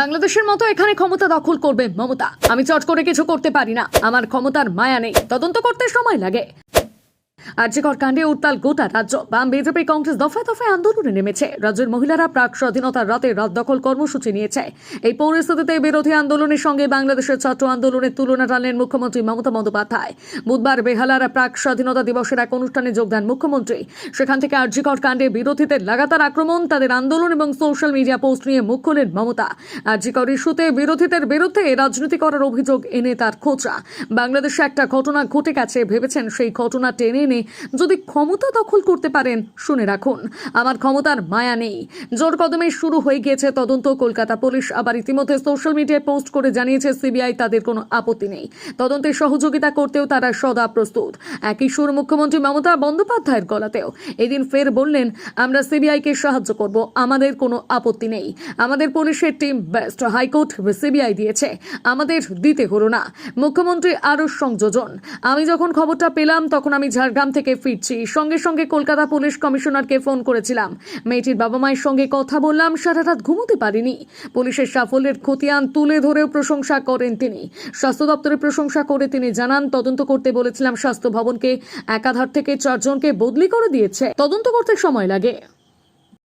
বাংলাদেশের মতো এখানে ক্ষমতা দখল করবে মমতা। আমি চট করে কিছু করতে পারি না। আমার ক্ষমতার মায়া নেই। তদন্ত করতে সময় লাগে। আর্যিকর কাণ্ডে উত্তাল গোটা রাজ্য। বাম বিজেপি কংগ্রেস দফায় দফায় আন্দোলনে নেমেছে। রাজ্যের মহিলারা প্রাক স্বাধীনতার রাতে রাত দখল কর্মসূচি নিয়েছে। এই পরিস্থিতিতে বিরোধী আন্দোলনের সঙ্গে বাংলাদেশের ছাত্র আন্দোলনের তুলনা টানলেন মুখ্যমন্ত্রী মমতা বন্দ্যোপাধ্যায়। বুধবার বেহালার প্রাক স্বাধীনতা দিবসের এক অনুষ্ঠানে যোগ দেন মুখ্যমন্ত্রী। সেখান থেকে আর্যিকর কাণ্ডে বিরোধীদের লাগাতার আক্রমণ, তাদের আন্দোলন এবং সোশ্যাল মিডিয়া পোস্ট নিয়ে মুখ খোলেন মমতা। আর্যিকর ইস্যুতে বিরোধীদের বিরুদ্ধে রাজনীতি করার অভিযোগ এনে তার খোঁচা। বাংলাদেশে একটা ঘটনা ঘটে গেছে, ভেবেছেন সেই ঘটনা টেনে এনে যদি ক্ষমতা দখল করতে পারেন, শুনে রাখুন। আমার ক্ষমতার মায়া নেই। জোর কদমে শুরু হয়ে গিয়েছে তদন্ত। কলকাতা পুলিশ আবার ইতিমধ্যে সোশ্যাল মিডিয়ায় পোস্ট করে জানিয়েছে, সিবিআই তাদের কোনো আপত্তি নেই। তদন্তে সহযোগিতা করতেও তারা সদা প্রস্তুত। একই সুর মুখ্যমন্ত্রী মমতা বন্দ্যোপাধ্যায়ের গলাতেও। এদিন ফের বললেন, আমরা সিবিআইকে সাহায্য করব। আমাদের কোনো আপত্তি নেই। আমাদের পুলিশের টিম বেস্ট। হাইকোর্ট সিবিআই দিয়েছে। আমাদের দিতে হলো না। মুখ্যমন্ত্রী আরও সংযোজন। আমি যখন খবরটা পেলাম, তখন আমি ঝাড়গ্রাম থেকে ফিরছি। সঙ্গে সঙ্গে কলকাতা পুলিশ কমিশনারকে ফোন করেছিলাম। মেয়েটির বাবা মায়ের সঙ্গে কথা বললাম, সারা রাত ঘুমোতে পারিনি। পুলিশের সাফল্যের খতিয়ান তুলে ধরেও প্রশংসা করেন তিনি। স্বাস্থ্য দপ্তরের প্রশংসা করে তিনি জানান, তদন্ত করতে বলেছিলাম স্বাস্থ্য ভবনকে একাধার থেকে চারজনকে বদলি করে দিয়েছে। তদন্ত করতে সময় লাগে।